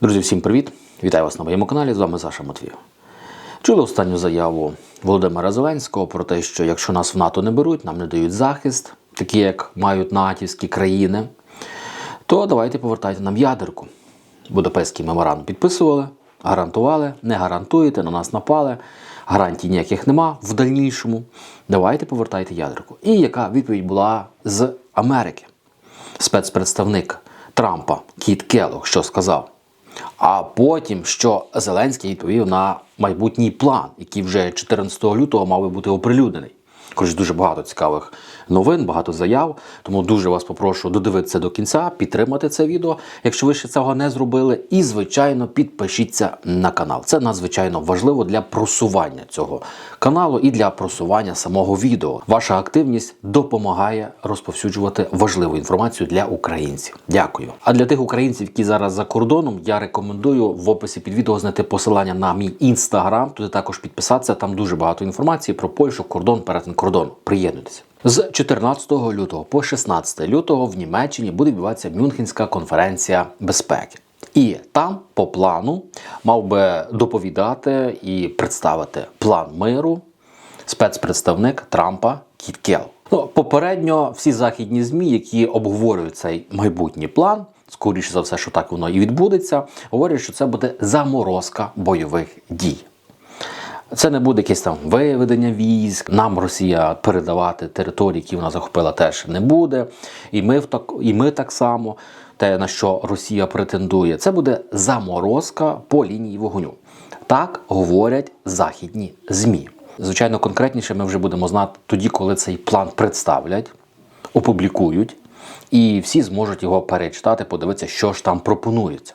Друзі, всім привіт! Вітаю вас на моєму каналі. З вами Саша Матвієв. Чули останню заяву Володимира Зеленського про те, що якщо нас в НАТО не беруть, нам не дають захист, такі як мають натівські країни, то давайте повертайте нам ядерку. Будапештський меморандум підписували, гарантували, не гарантуєте, на нас напали, гарантій ніяких нема в дальнішому. Давайте повертайте ядерку. І яка відповідь була з Америки? Спецпредставник Трампа Кіт Келлог, що сказав? А потім, що Зеленський відповів на майбутній план, який вже 14 лютого мав би бути оприлюднений. Коротше, дуже багато цікавих новин, багато заяв. Тому дуже вас попрошу додивитися до кінця, підтримати це відео, якщо ви ще цього не зробили. І, звичайно, підпишіться на канал. Це надзвичайно важливо для просування цього каналу і для просування самого відео. Ваша активність допомагає розповсюджувати важливу інформацію для українців. Дякую. А для тих українців, які зараз за кордоном, я рекомендую в описі під відео знайти посилання на мій інстаграм. Туди також підписатися. Там дуже багато інформації про Польщу, кордон, перетин кордону. Приєднуйтеся. З 14 лютого по 16 лютого в Німеччині буде відбуватися Мюнхенська конференція безпеки. І там, по плану, мав би доповідати і представити план миру спецпредставник Трампа Кіт Келл. Ну, попередньо всі західні змі, які обговорюють цей майбутній план, скоріше за все, що так воно і відбудеться, говорять, що це буде заморозка бойових дій. Це не буде якесь там виведення військ. Нам Росія передавати території, які вона захопила, теж не буде. І ми в так, і ми так само. Те, на що Росія претендує, це буде заморозка по лінії вогню. Так говорять західні змі. Звичайно, конкретніше ми вже будемо знати тоді, коли цей план представлять, опублікують, і всі зможуть його перечитати, подивитися, що ж там пропонується.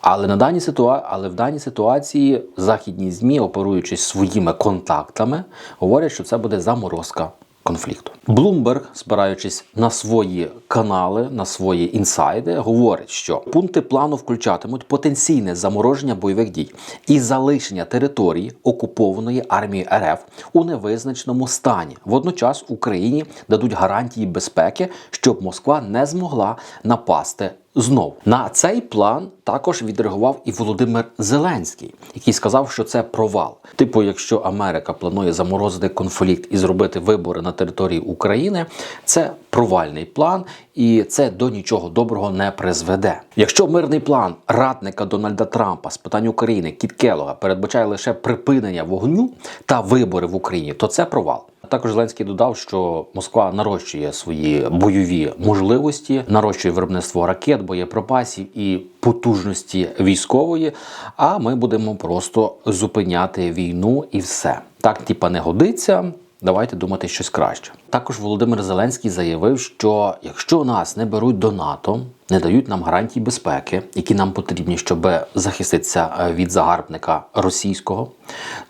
Але на даній ситуа... але в даній ситуації західні змі, оперуючись своїми контактами, говорять, що це буде заморозка конфлікту. Bloomberg, спираючись на свої канали, на свої інсайди, говорить, що пункти плану включатимуть потенційне замороження бойових дій і залишення території окупованої армією РФ у невизначеному стані. Водночас Україні дадуть гарантії безпеки, щоб Москва не змогла напасти Знов на цей план також відреагував і Володимир Зеленський, який сказав, що це провал. Типу, якщо Америка планує заморозити конфлікт і зробити вибори на території України, це провальний план, і це до нічого доброго не призведе. Якщо мирний план радника Дональда Трампа з питань України Кіт Келога передбачає лише припинення вогню та вибори в Україні, то це провал. Також Зеленський додав, що Москва нарощує свої бойові можливості, нарощує виробництво ракет, боєприпасів і потужності військової. А ми будемо просто зупиняти війну і все так, типа не годиться. Давайте думати щось краще. Також Володимир Зеленський заявив, що якщо нас не беруть до НАТО, не дають нам гарантій безпеки, які нам потрібні, щоб захиститися від загарбника російського,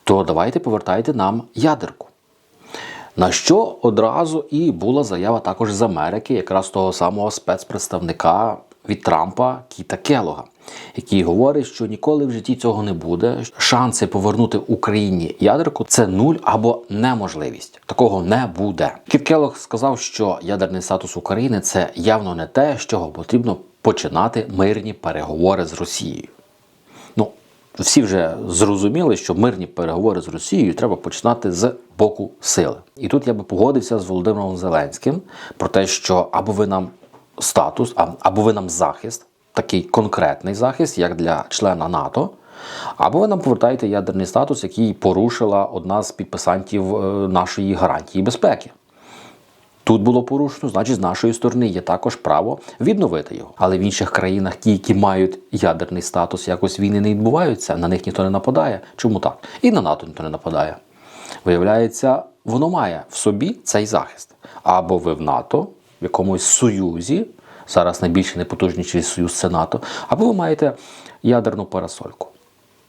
то давайте повертайте нам ядерку. На що одразу і була заява також з Америки, якраз того самого спецпредставника від Трампа Кіта Келога, який говорить, що ніколи в житті цього не буде. Шанси повернути Україні ядерку це нуль або неможливість. Такого не буде. Кіт Келог сказав, що ядерний статус України це явно не те, з чого потрібно починати мирні переговори з Росією. Ну, всі вже зрозуміли, що мирні переговори з Росією треба починати з боку сили. І тут я би погодився з Володимиром Зеленським про те, що або ви нам статус, або ви нам захист, такий конкретний захист, як для члена НАТО, або ви нам повертаєте ядерний статус, який порушила одна з підписантів е, нашої гарантії безпеки. Тут було порушено, значить, з нашої сторони є також право відновити його. Але в інших країнах, ті, які мають ядерний статус, якось війни не відбуваються, на них ніхто не нападає. Чому так? І на НАТО ніхто не нападає. Виявляється, воно має в собі цей захист. Або ви в НАТО, в якомусь союзі, зараз найбільш найпотужніший союз це НАТО, або ви маєте ядерну парасольку.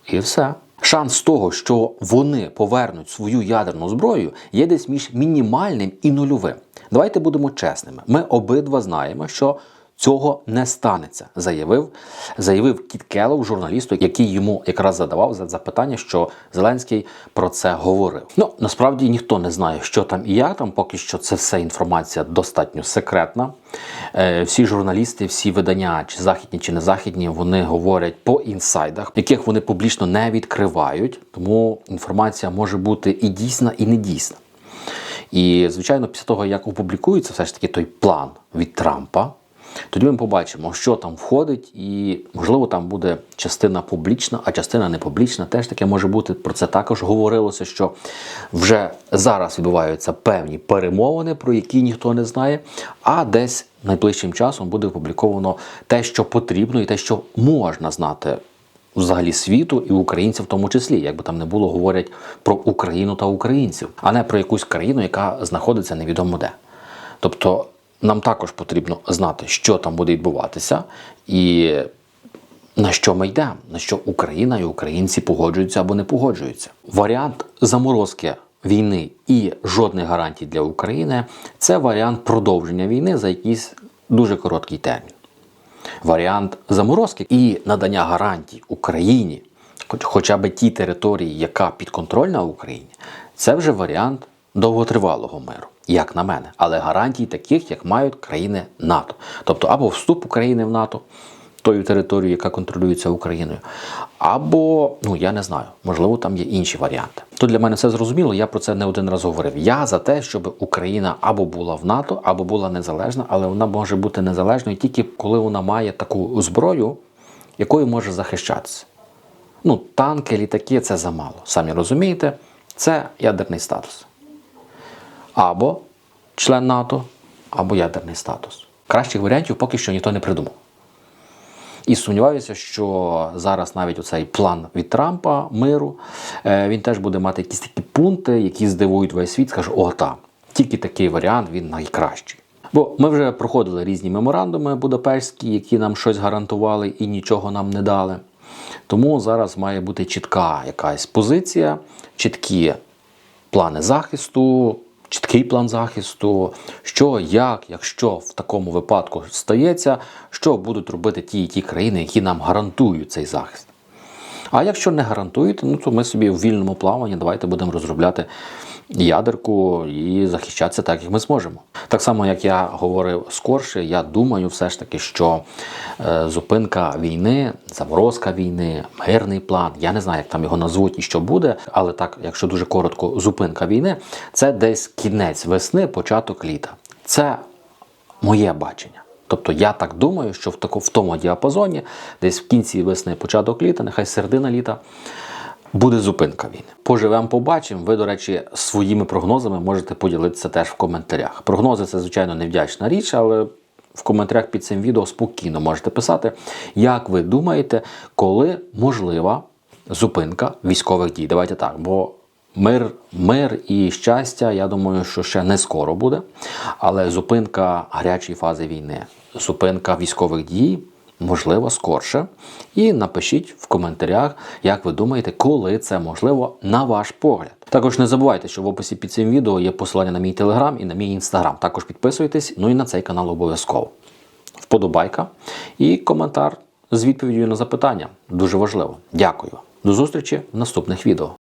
І все. Шанс того, що вони повернуть свою ядерну зброю, є десь між мінімальним і нульовим. Давайте будемо чесними. Ми обидва знаємо, що Цього не станеться, заявив, заявив Кіт Келлоу, журналісту, який йому якраз задавав за запитання, що Зеленський про це говорив. Ну насправді ніхто не знає, що там і як там. Поки що це все інформація достатньо секретна. Е, всі журналісти, всі видання, чи західні, чи не західні, вони говорять по інсайдах, яких вони публічно не відкривають. Тому інформація може бути і дійсна, і не дійсна. І, звичайно, після того, як опублікується все ж таки той план від Трампа, тоді ми побачимо, що там входить, і, можливо, там буде частина публічна, а частина не публічна. Теж таке може бути. Про це також говорилося, що вже зараз відбуваються певні перемовини, про які ніхто не знає, а десь найближчим часом буде опубліковано те, що потрібно, і те, що можна знати взагалі світу і українців в тому числі, як би там не було, говорять про Україну та українців, а не про якусь країну, яка знаходиться невідомо де. Тобто нам також потрібно знати, що там буде відбуватися, і на що ми йдемо, на що Україна і українці погоджуються або не погоджуються. Варіант заморозки війни і жодних гарантій для України це варіант продовження війни за якийсь дуже короткий термін варіант заморозки і надання гарантій Україні, хоч- хоча б тій території, яка підконтрольна Україні, це вже варіант довготривалого миру, як на мене, але гарантій таких, як мають країни НАТО, тобто або вступ України в НАТО. Тою територією, яка контролюється Україною, або ну я не знаю, можливо, там є інші варіанти. То для мене все зрозуміло. Я про це не один раз говорив. Я за те, щоб Україна або була в НАТО, або була незалежна, але вона може бути незалежною тільки коли вона має таку зброю, якою може захищатися. Ну, танки, літаки це замало. Самі розумієте, це ядерний статус. Або член НАТО, або ядерний статус. Кращих варіантів поки що ніхто не придумав. І сумніваюся, що зараз навіть оцей план від Трампа миру е, він теж буде мати якісь такі пункти, які здивують весь світ. Скаже, о, так, тільки такий варіант він найкращий. Бо ми вже проходили різні меморандуми будапештські, які нам щось гарантували і нічого нам не дали. Тому зараз має бути чітка якась позиція, чіткі плани захисту, чіткий план захисту, що, як, якщо в такому випадку стається, що будуть робити ті і ті країни, які нам гарантують цей захист. А якщо не гарантуєте, ну то ми собі в вільному плаванні давайте будемо розробляти ядерку і захищатися так, як ми зможемо. Так само, як я говорив скорше, я думаю, все ж таки, що е, зупинка війни, заморозка війни, мирний план, я не знаю, як там його назвуть і що буде, але так, якщо дуже коротко, зупинка війни, це десь кінець весни, початок літа. Це моє бачення. Тобто я так думаю, що в, тако, в тому діапазоні, десь в кінці весни, початок літа, нехай середина літа, буде зупинка війни. Поживемо, побачимо. Ви, до речі, своїми прогнозами можете поділитися теж в коментарях. Прогнози це, звичайно, невдячна річ, але в коментарях під цим відео спокійно можете писати, як ви думаєте, коли можлива зупинка військових дій. Давайте так, бо мир, мир і щастя, я думаю, що ще не скоро буде. Але зупинка гарячої фази війни, зупинка військових дій. Можливо, скорше. І напишіть в коментарях, як ви думаєте, коли це можливо на ваш погляд. Також не забувайте, що в описі під цим відео є посилання на мій телеграм і на мій інстаграм. Також підписуйтесь, ну і на цей канал обов'язково. Вподобайка і коментар з відповіддю на запитання. Дуже важливо. Дякую. До зустрічі в наступних відео.